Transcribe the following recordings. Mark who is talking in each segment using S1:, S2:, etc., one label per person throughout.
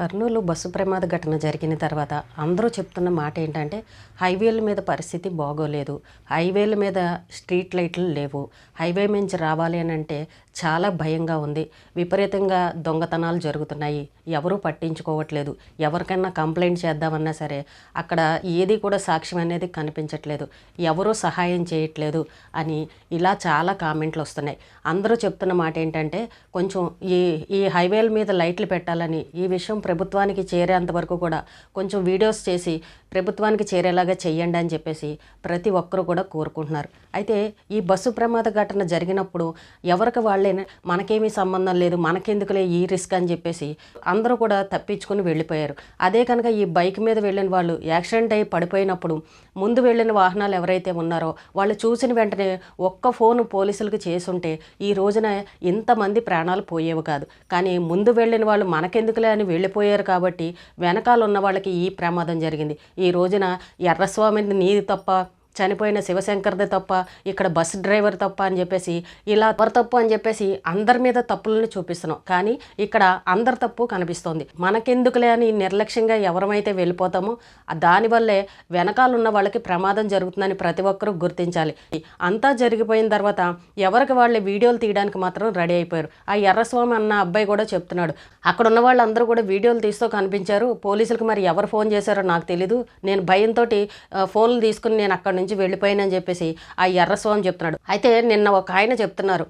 S1: Kurnool bus ప్రమాద ఘటన జరిగిన తర్వాత అందరూ చెప్తున్న మాట ఏంటంటే హైవేల మీద పరిస్థితి బాగోలేదు. హైవేల మీద స్ట్రీట్ లైట్లు లేవు. హైవే నుంచి రావాలి అని అంటే చాలా భయంగా ఉంది. విపరీతంగా దొంగతనాలు జరుగుతున్నాయి. ఎవరూ పట్టించుకోవట్లేదు. ఎవరికైనా కంప్లైంట్ చేద్దామన్నా సరే అక్కడ ఏది కూడా సాక్ష్యం అనేది కనిపించట్లేదు. ఎవరూ సహాయం చేయట్లేదు అని ఇలా చాలా కామెంట్లు వస్తున్నాయి. అందరూ చెప్తున్న మాట ఏంటంటే కొంచెం ఈ ఈ హైవేల మీద లైట్లు పెట్టాలని ఈ విషయం ప్రభుత్వానికి చేరేంత వరకు కూడా కొంచెం వీడియోస్ చేసి ప్రభుత్వానికి చేరేలాగా చేయండి అని చెప్పేసి ప్రతి ఒక్కరూ కూడా కోరుకుంటున్నారు. అయితే ఈ బస్సు ప్రమాద ఘటన జరిగినప్పుడు ఎవరికి వాళ్ళు మనకేమీ సంబంధం లేదు మనకెందుకులే ఈ రిస్క్ అని చెప్పేసి అందరూ కూడా తప్పించుకుని వెళ్ళిపోయారు. అదే కనుక ఈ బైక్ మీద వెళ్ళిన వాళ్ళు యాక్సిడెంట్ అయ్యి పడిపోయినప్పుడు ముందు వెళ్ళిన వాహనాలు ఎవరైతే ఉన్నారో వాళ్ళు చూసిన వెంటనే ఒక్క ఫోన్ పోలీసులకు చేసుంటే ఈ రోజున ఇంతమంది ప్రాణాలు పోయేవి కాదు. కానీ ముందు వెళ్ళిన వాళ్ళు మనకెందుకులే అని వెళ్ళిపోయారు కాబట్టి వెనకాల ఉన్న వాళ్ళకి ఈ ప్రమాదం జరిగింది. ఈ రోజున ఎర్రస్వామిని నీది తప్ప చనిపోయిన శివశంకర్దే తప్ప ఇక్కడ బస్ డ్రైవర్ తప్ప అని చెప్పేసి ఇలా ఎవరు తప్పు అని చెప్పేసి అందరి మీద తప్పులను చూపిస్తున్నాం. కానీ ఇక్కడ అందరి తప్పు కనిపిస్తోంది. మనకెందుకులే అని నిర్లక్ష్యంగా ఎవరమైతే వెళ్ళిపోతామో దానివల్లే వెనకాల ఉన్న వాళ్ళకి ప్రమాదం జరుగుతుందని ప్రతి ఒక్కరూ గుర్తించాలి. అంతా జరిగిపోయిన తర్వాత ఎవరికి వాళ్ళే వీడియోలు తీయడానికి మాత్రం రెడీ అయిపోయారు. ఆ ఎర్రస్వామి అన్న అబ్బాయి కూడా చెప్తున్నాడు. అక్కడ ఉన్న వాళ్ళందరూ కూడా వీడియోలు తీస్తూ కనిపించారు. పోలీసులకు మరి ఎవరు ఫోన్ చేశారో నాకు తెలీదు. నేను భయంతో ఫోన్లు తీసుకుని నేను అక్కడి నుంచి వెళ్ళిపోయానని చెప్పేసి ఆ ఎర్రస్వామి చెప్తున్నాడు. అయితే నిన్న ఒక ఆయన చెప్తున్నారు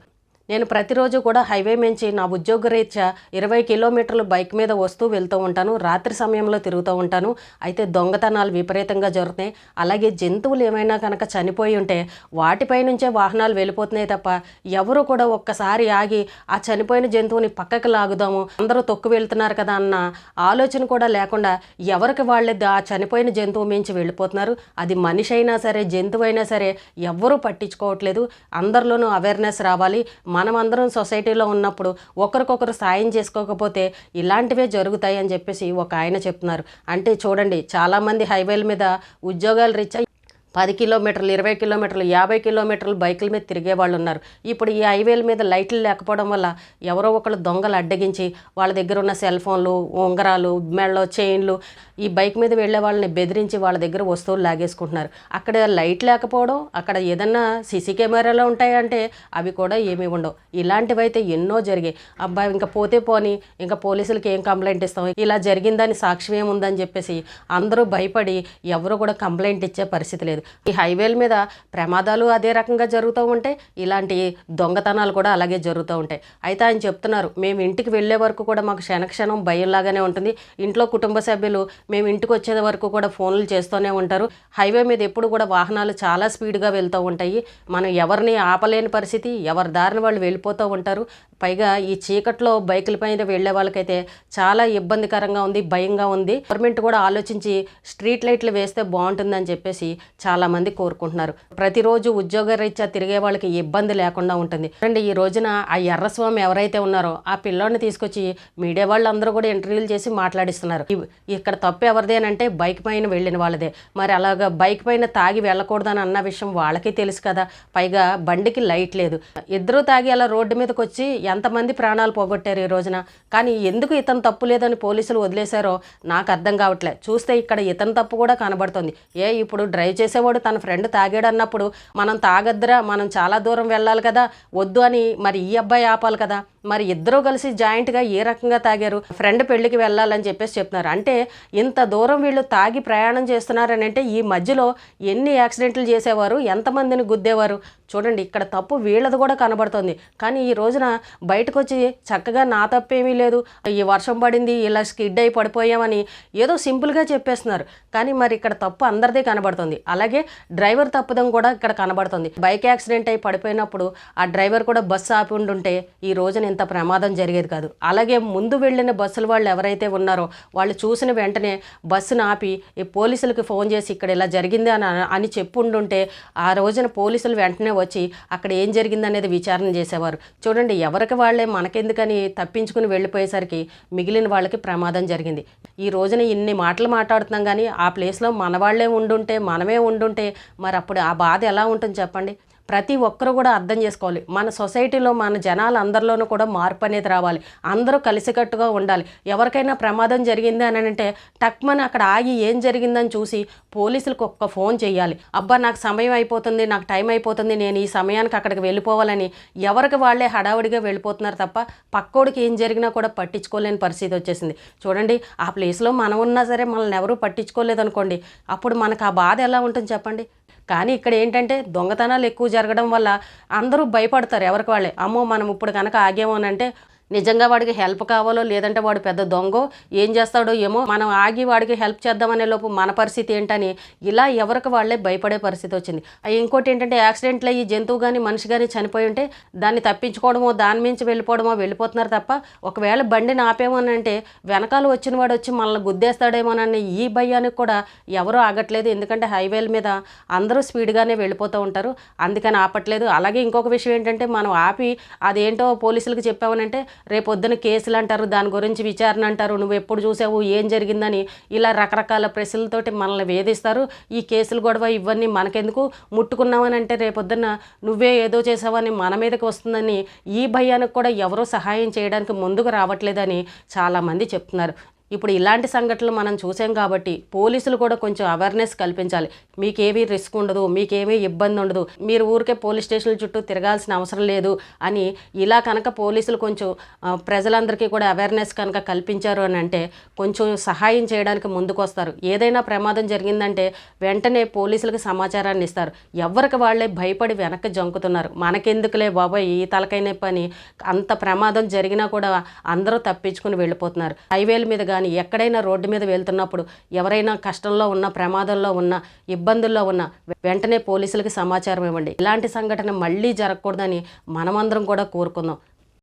S1: నేను ప్రతిరోజు కూడా హైవే నుంచి నా ఉద్యోగ రీత్యా ఇరవై కిలోమీటర్లు బైక్ మీద వస్తూ వెళ్తూ ఉంటాను. రాత్రి సమయంలో తిరుగుతూ ఉంటాను. అయితే దొంగతనాలు విపరీతంగా జరుగుతున్నాయి. అలాగే జంతువులు ఏమైనా కనుక చనిపోయి ఉంటే వాటిపై నుంచే వాహనాలు వెళ్ళిపోతున్నాయి తప్ప ఎవరు కూడా ఒక్కసారి ఆగి ఆ చనిపోయిన జంతువుని పక్కకి లాగుదాము అందరూ తొక్కు వెళ్తున్నారు కదా అన్న ఆలోచన కూడా లేకుండా ఎవరికి వాళ్ళే ఆ చనిపోయిన జంతువు మించి వెళ్ళిపోతున్నారు. అది మనిషి అయినా సరే జంతువు అయినా సరే ఎవ్వరూ పట్టించుకోవట్లేదు. అందరిలోనూ అవేర్నెస్ రావాలి. మనం అందరం సొసైటీలో ఉన్నప్పుడు ఒకరికొకరు సాయం చేసుకోకపోతే ఇలాంటివే జరుగుతాయి అని చెప్పేసి ఒక ఆయన చెప్తున్నారు. అంటే చూడండి చాలామంది హైవేల మీద ఉద్యోగాలు రీచ్ పది కిలోమీటర్లు ఇరవై కిలోమీటర్లు యాభై కిలోమీటర్లు బైకుల మీద తిరిగే వాళ్ళు ఉన్నారు ఇప్పుడు ఈ హైవేల మీద లైట్లు లేకపోవడం వల్ల ఎవరో ఒకళ్ళు దొంగలు అడ్డగించి వాళ్ళ దగ్గర ఉన్న సెల్ ఫోన్లు ఉంగరాలు మెళ్ళో చైన్లు ఈ బైక్ మీద వెళ్ళే వాళ్ళని బెదిరించి వాళ్ళ దగ్గర వస్తువులు లాగేసుకుంటున్నారు. అక్కడ లైట్ లేకపోవడం అక్కడ ఏదన్నా సీసీ కెమెరాలు ఉంటాయంటే అవి కూడా ఏమీ ఉండవు. ఇలాంటివైతే ఎన్నో జరిగాయి. అబ్బాయి ఇంకా పోతే పోని ఇంకా పోలీసులకి ఏం కంప్లైంట్ ఇస్తాం? ఇలా జరిగిందని సాక్ష్యం ఏముందని చెప్పేసి అందరూ భయపడి ఎవరు కూడా కంప్లైంట్ ఇచ్చే పరిస్థితి లేదు. ఈ హైవేల మీద ప్రమాదాలు అదే రకంగా జరుగుతూ ఉంటాయి ఇలాంటి దొంగతనాలు కూడా అలాగే జరుగుతూ ఉంటాయి. అయితే ఆయన చెప్తున్నారు మేము ఇంటికి వెళ్ళే వరకు కూడా మాకు క్షణక్షణం భయంలాగానే ఉంటుంది. ఇంట్లో కుటుంబ సభ్యులు మేము ఇంటికి వచ్చే వరకు కూడా ఫోన్లు చేస్తూనే ఉంటారు. హైవే మీద ఎప్పుడు కూడా వాహనాలు చాలా స్పీడ్గా వెళ్తూ ఉంటాయి. మనం ఎవరిని ఆపలేని పరిస్థితి ఎవరి దారిని వాళ్ళు వెళ్ళిపోతూ ఉంటారు. పైగా ఈ చీకట్లో బైకుల పైన వెళ్ళే వాళ్ళకైతే చాలా ఇబ్బందికరంగా ఉంది భయంగా ఉంది. గవర్నమెంట్ కూడా ఆలోచించి స్ట్రీట్ లైట్లు వేస్తే బాగుంటుందని చెప్పేసి చాలా చాలామంది కోరుకుంటున్నారు. ప్రతిరోజు ఉద్యోగరీత్యా తిరిగే వాళ్ళకి ఇబ్బంది లేకుండా ఉంటుంది. అండి ఈ రోజున ఆ ఎర్రస్వామి ఎవరైతే ఉన్నారో ఆ పిల్లోని తీసుకొచ్చి మీడియా వాళ్ళందరూ కూడా ఇంటర్వ్యూలు చేసి మాట్లాడిస్తున్నారు. ఇక్కడ తప్పు ఎవరిదేనంటే బైక్ పైన వెళ్ళిన వాళ్ళదే. మరి అలాగా బైక్ పైన తాగి వెళ్ళకూడదని అన్న విషయం వాళ్ళకి తెలుసు కదా. పైగా బండికి లైట్ లేదు. ఇద్దరు తాగి అలా రోడ్డు మీదకి వచ్చి ఎంతమంది ప్రాణాలు పోగొట్టారు ఈ రోజున? కానీ ఎందుకు ఇతను తప్పు లేదని పోలీసులు వదిలేశారో నాకు అర్థం కావట్లే. చూస్తే ఇక్కడ ఇతని తప్పు కూడా కనబడుతుంది. ఏ ఇప్పుడు డ్రైవ్ చేసే వచ్చేవాడు తన ఫ్రెండ్ తాగాడు అన్నప్పుడు మనం తాగద్దురా మనం చాలా దూరం వెళ్ళాలి కదా వద్దు అని మరి ఈ అబ్బాయి ఆపాలి కదా. మరి ఇద్దరూ కలిసి జాయింట్గా ఏ రకంగా తాగారు? ఫ్రెండ్ పెళ్ళికి వెళ్ళాలని చెప్పేసి చెప్తున్నారు. అంటే ఇంత దూరం వీళ్ళు తాగి ప్రయాణం చేస్తున్నారని అంటే ఈ మధ్యలో ఎన్ని యాక్సిడెంట్లు చేసేవారు? ఎంతమందిని గుద్దేవారు? చూడండి ఇక్కడ తప్పు వీళ్ళది కూడా కనబడుతుంది. కానీ ఈ రోజున బయటకు వచ్చి చక్కగా నా తప్పేమీ లేదు. ఈ వర్షం పడింది ఇలా స్కిడ్ అయి పడిపోయామని ఏదో సింపుల్గా చెప్పేస్తున్నారు. కానీ మరి ఇక్కడ తప్పు అందరిదే కనబడుతుంది. అలాగే డ్రైవర్ తప్పుదం కూడా ఇక్కడ కనబడుతుంది. బైక్ యాక్సిడెంట్ అయి పడిపోయినప్పుడు ఆ డ్రైవర్ కూడా బస్సు ఆపి ఉండుంటే ఈ రోజున ఇంత ప్రమాదం జరిగేది కాదు. అలాగే ముందు వెళ్ళిన బస్సుల వాళ్ళు ఎవరైతే ఉన్నారో వాళ్ళు చూసిన వెంటనే బస్సును ఆపి ఈ పోలీసులకు ఫోన్ చేసి ఇక్కడ ఇలా జరిగింది అని అని చెప్పుండుంటే ఆ రోజున పోలీసులు వెంటనే వచ్చి అక్కడ ఏం జరిగింది అనేది విచారణ చేసేవారు. చూడండి ఎవరికి వాళ్ళే మనకెందుకని తప్పించుకుని వెళ్ళిపోయేసరికి మిగిలిన వాళ్ళకి ప్రమాదం జరిగింది. ఈ రోజున ఇన్ని మాటలు మాట్లాడుతున్నాం కానీ ఆ ప్లేస్లో మన వాళ్ళే ఉండుంటే మనమే ఉండుంటే మరి అప్పుడు ఆ బాధ ఎలా ఉంటుంది చెప్పండి? ప్రతి ఒక్కరు కూడా అర్థం చేసుకోవాలి. మన సొసైటీలో మన జనాలు అందరిలోనూ కూడా మార్పు అనేది రావాలి. అందరూ కలిసికట్టుగా ఉండాలి. ఎవరికైనా ప్రమాదం జరిగింది అని అంటే టక్మన్ అక్కడ ఆగి ఏం జరిగిందని చూసి పోలీసులకు ఒక్క ఫోన్ చేయాలి. అబ్బా నాకు సమయం అయిపోతుంది నాకు టైం అయిపోతుంది నేను ఈ సమయానికి అక్కడికి వెళ్ళిపోవాలని ఎవరికి వాళ్ళే హడావుడిగా వెళ్ళిపోతున్నారు తప్ప పక్కోడికి ఏం జరిగినా కూడా పట్టించుకోలేని పరిస్థితి వచ్చేసింది. చూడండి ఆ ప్లేస్లో మనం ఉన్నా సరే మనల్ని ఎవరూ పట్టించుకోలేదు అనుకోండి అప్పుడు మనకు ఆ బాధ ఎలా ఉంటుంది చెప్పండి? కానీ ఇక్కడ ఏంటంటే దొంగతనాలు ఎక్కువ జరగడం వల్ల అందరూ భయపడతారు ఎవరికి వాళ్ళే. అమ్మో మనం ఇప్పుడు కనుక ఆగేమో అని అంటే నిజంగా వాడికి హెల్ప్ కావాలో లేదంటే వాడు పెద్ద దొంగో ఏం చేస్తాడో ఏమో మనం ఆగి వాడికి హెల్ప్ చేద్దామనే లోపు మన పరిస్థితి ఏంటని ఇలా ఎవరికి వాళ్ళే భయపడే పరిస్థితి వచ్చింది. ఇంకోటి ఏంటంటే యాక్సిడెంట్లో ఈ జంతువు కానీ మనిషి కానీ చనిపోయి ఉంటే దాన్ని తప్పించుకోవడమో దాని మించి వెళ్ళిపోవడమో వెళ్ళిపోతున్నారు తప్ప ఒకవేళ బండిని ఆపేమోనంటే వెనకాల వచ్చిన వాడు వచ్చి మనల్ని గుద్దేస్తాడేమోనని ఈ భయానికి కూడా ఎవరూ ఆగట్లేదు. ఎందుకంటే హైవేల మీద అందరూ స్పీడ్గానే వెళ్ళిపోతూ ఉంటారు. అందుకని ఆపట్లేదు. అలాగే ఇంకొక విషయం ఏంటంటే మనం ఆపి అదేంటో పోలీసులకు చెప్పామనంటే రేపొద్దున కేసులు అంటారు దాని గురించి విచారణ అంటారు నువ్వు ఎప్పుడు చూసావు ఏం జరిగిందని ఇలా రకరకాల ప్రశ్నలతోటి మనల్ని వేధిస్తారు. ఈ కేసులు గొడవ ఇవన్నీ మనకెందుకు? ముట్టుకున్నామని అంటే రేపొద్దున నువ్వే ఏదో చేసావని మన మీదకి వస్తుందని ఈ భయానికి కూడా ఎవరూ సహాయం చేయడానికి ముందుకు రావట్లేదని చాలామంది చెప్తున్నారు. ఇప్పుడు ఇలాంటి సంఘటనలు మనం చూసాం కాబట్టి పోలీసులు కూడా కొంచెం అవేర్నెస్ కల్పించాలి. మీకేమీ రిస్క్ ఉండదు మీకేమీ ఇబ్బంది ఉండదు మీరు ఊరికే పోలీస్ స్టేషన్ల చుట్టూ తిరగాల్సిన అవసరం లేదు అని ఇలా కనుక పోలీసులు కొంచెం ప్రజలందరికీ కూడా అవేర్నెస్ కనుక కల్పించారు అని అంటే కొంచెం సహాయం చేయడానికి ముందుకొస్తారు. ఏదైనా ప్రమాదం జరిగిందంటే వెంటనే పోలీసులకు సమాచారాన్ని ఇస్తారు. ఎవరికి వాళ్ళే భయపడి వెనక్కి జంకుతున్నారు. మనకెందుకులే బాబాయ్ ఈ తలకైన పని అంత ప్రమాదం జరిగినా కూడా అందరూ తప్పించుకుని వెళ్ళిపోతున్నారు. హైవేల మీద కానీ ఎక్కడైనా రోడ్డు మీద వెళ్తున్నప్పుడు ఎవరైనా కష్టంలో ఉన్న ప్రమాదంలో ఉన్న ఇబ్బందుల్లో ఉన్న వెంటనే పోలీసులకు సమాచారం ఇవ్వండి. ఇలాంటి సంఘటన మళ్ళీ జరగకూడదని మనమందరం కూడా కోరుకుందాం.